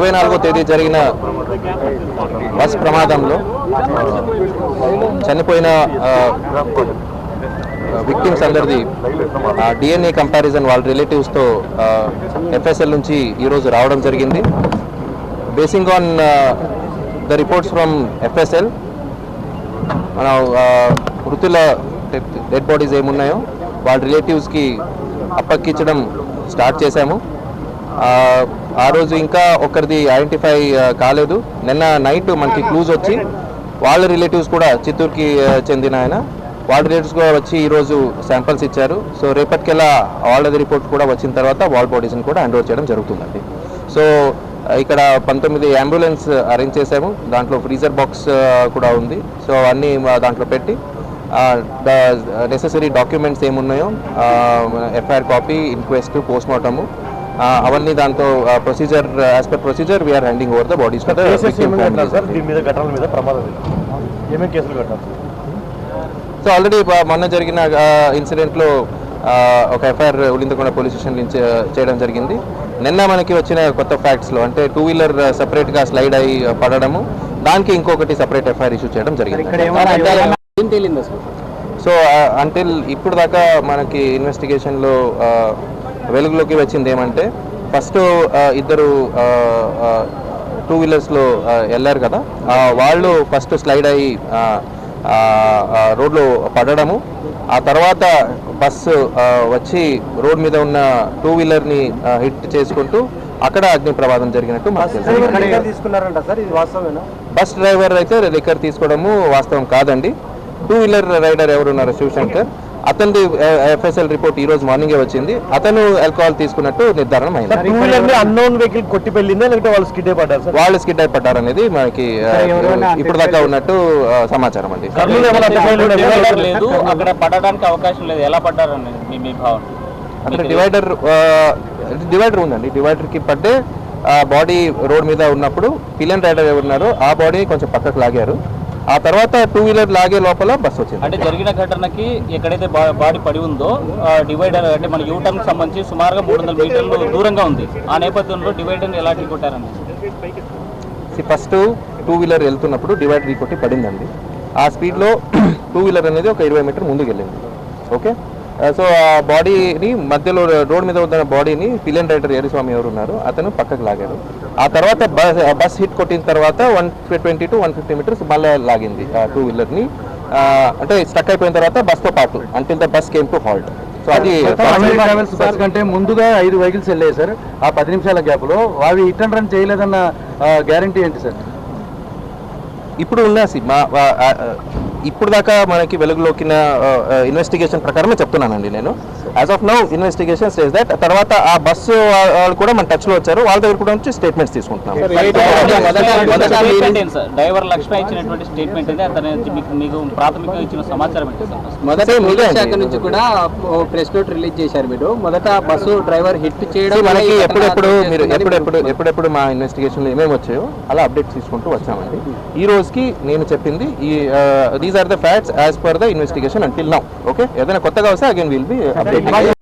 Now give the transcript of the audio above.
ఇరవై నాలుగో తేదీ జరిగిన బస్ ప్రమాదంలో చనిపోయిన విక్టిమ్స్ అందరిది డిఎన్ఏ కంపారిజన్ వాళ్ళ రిలేటివ్స్తో ఎఫ్ఎస్ఎల్ నుంచి ఈరోజు రావడం జరిగింది. Basing on the reports from FSL మన ఆ, మృతుల డెడ్ బాడీస్ ఏమున్నాయో వాళ్ళ రిలేటివ్స్కి అప్పక్కించడం స్టార్ట్ చేశాము. ఆ, రోజు ఇంకా ఒకరిది ఐడెంటిఫై కాలేదు. నిన్న నైట్ మనకి క్లూజ్ వచ్చి వాళ్ళ రిలేటివ్స్ కూడా చిత్తూరుకి చెందిన ఆయన. వాళ్ళ రిలేటివ్స్ కూడా వచ్చి ఈరోజు శాంపిల్స్ ఇచ్చారు. సో రేపటికెలా వాళ్ళది రిపోర్ట్ కూడా వచ్చిన తర్వాత వాల్ బాడీస్ని కూడా హ్యాండ్ చేయడం జరుగుతుందండి. సో ఇక్కడ పంతొమ్మిది అంబులెన్స్ అరేంజ్ చేసాము దాంట్లో ఫ్రీజర్ బాక్స్ కూడా ఉంది. సో అన్నీ దాంట్లో పెట్టి నెసెసరీ డాక్యుమెంట్స్ ఏమున్నాయో FIR copy inquest post mortem అవన్నీ దాంతో procedure as per procedure we are handing over the bodies దీని మీద ఘటనల మీద ప్రమాదం ఏమేమి కేసులు కట్టారు సో ఆల్రెడీ మొన్న జరిగిన ఇన్సిడెంట్లో ఒక ఎఫ్ఐఆర్ ఉలిందకొండ పోలీస్ స్టేషన్ నుంచి చేయడం జరిగింది. నిన్న మనకి వచ్చిన కొత్త ఫ్యాక్ట్స్లో అంటే టూ వీలర్ సెపరేట్గా స్లైడ్ అయి పడడము. దానికి ఇంకొకటి సెపరేట్ ఎఫ్ఐఆర్ ఇష్యూ చేయడం జరిగింది. సో అంటిల్ ఇప్పుడు దాకా మనకి ఇన్వెస్టిగేషన్లో వెలుగులోకి వచ్చింది ఏమంటే ఫస్ట్ ఇద్దరు టూ వీలర్స్లో వెళ్ళారు కదా. వాళ్ళు ఫస్ట్ స్లైడ్ అయ్యి రోడ్లో పడడము. ఆ తర్వాత బస్సు వచ్చి రోడ్ మీద ఉన్న టూ వీలర్ని హిట్ చేసుకుంటూ అక్కడ అగ్ని ప్రమాదం జరిగినట్టు బస్ డ్రైవర్ అయితే లిక్కర్ తీసుకోవడము వాస్తవం కాదండి. టూ వీలర్ రైడర్ ఎవరున్నారు శివశంకర్ అతనిది ఎఫ్ఎస్ఎల్ రిపోర్ట్ ఈ రోజు మార్నింగే వచ్చింది. అతను ఆల్కహాల్ తీసుకున్నట్టు నిర్ధారణ అయింది. అన్నోన్ వెహికల్ కొట్టి లేకపోతే వాళ్ళు స్కిడ్ అయిపడ్డారు సార్? వాళ్ళు స్కిడ్ అయిపడ్డారనేది మనకి ఇప్పుడు దాకా ఉన్నట్టు సమాచారం అండి. లేదు. అక్కడ పడడానికి అవకాశం లేదు. ఎలా మీ భావన? అక్కడ డివైడర్ డివైడర్ ఉందండి. డివైడర్కి పడ్డే బాడీ రోడ్ మీద ఉన్నప్పుడు పిలియన్ రైడర్ ఎవరున్నారో ఆ బాడీ కొంచెం పక్కకు లాగారు. ఆ తర్వాత టూ వీలర్ లాగే లోపల బస్ వచ్చింది. అంటే జరిగిన ఘటనకి ఎక్కడైతే బాడీ పడి ఉందో డివైడర్ అంటే మన యూటర్న్ సంబంధించి సుమారుగా మూడు వందల మీటర్లు దూరంగా ఉంది. ఆ నేపథ్యంలో డివైడర్ని ఎలా కొట్టారని ఫస్ట్ టూ వీలర్ వెళ్తున్నప్పుడు డివైడర్ కొట్టి పడిందండి. ఆ స్పీడ్లో టూ వీలర్ అనేది ఒక ఇరవై మీటర్ ముందుకు వెళ్ళింది ఓకే సో ఆ బాడీని మధ్యలో రోడ్ మీద ఉన్న బాడీని పిలియన్ రైడర్ ఏరిస్వామి ఎవరు ఉన్నారు అతను పక్కకు లాగాడు. ఆ తర్వాత బస్ బస్ హిట్ కొట్టిన తర్వాత one twenty to one fifty metres మళ్ళీ లాగింది ఆ టూ వీలర్ని అంటే స్టక్ అయిపోయిన తర్వాత బస్తో పాటు until the bus came to halt so అది ట్రావెల్స్ బస్ కంటే ముందుగా ఐదు వెహికల్స్ వెళ్ళాయి సార్ ఆ పది నిమిషాల గ్యాప్లో. అవి హిట్ అండ్ రన్ చేయలేదన్న గ్యారంటీ ఏంటి సార్? ఇప్పుడు ఉన్న సి- మా ఇప్పుడు దాకా మనకి వెలుగులోకిన ఇన్వెస్టిగేషన్ ప్రకారమే చెప్తున్నానండి నేను. As of now investigation says that తర్వాత ఆ బస్సు వాళ్ళు కూడా మన టచ్లో వచ్చారు. వాళ్ళ దగ్గర కూడా నుంచి స్టేట్మెంట్స్ తీసుకుంటున్నాం. డ్రైవర్ లక్ష్మణ ఇచ్చినటువంటి స్టేట్మెంట్ మీకు మీకు ప్రాథమికంగా ఇచ్చిన సమాచారం మొదట శాఖ. నుంచి కూడా ప్రెస్ నోట్ రిలీజ్ చేశారు మీరు. మొదట బస్సు డ్రైవర్ హిట్ చేయడం మనకి ఎప్పుడెప్పుడు మీరు ఎప్పుడెప్పుడు ఎప్పుడెప్పుడు మా ఇన్వెస్టిగేషన్లో ఏమేమి వచ్చాయో అలా అప్డేట్స్ తీసుకుంటూ వచ్చామండి. ఈ రోజుకి నేను చెప్పింది ఈ these are the facts as per the investigation until now okay ఏదైనా కొత్తగా వస్తే అగైన్ విల్ బి అప్డేట్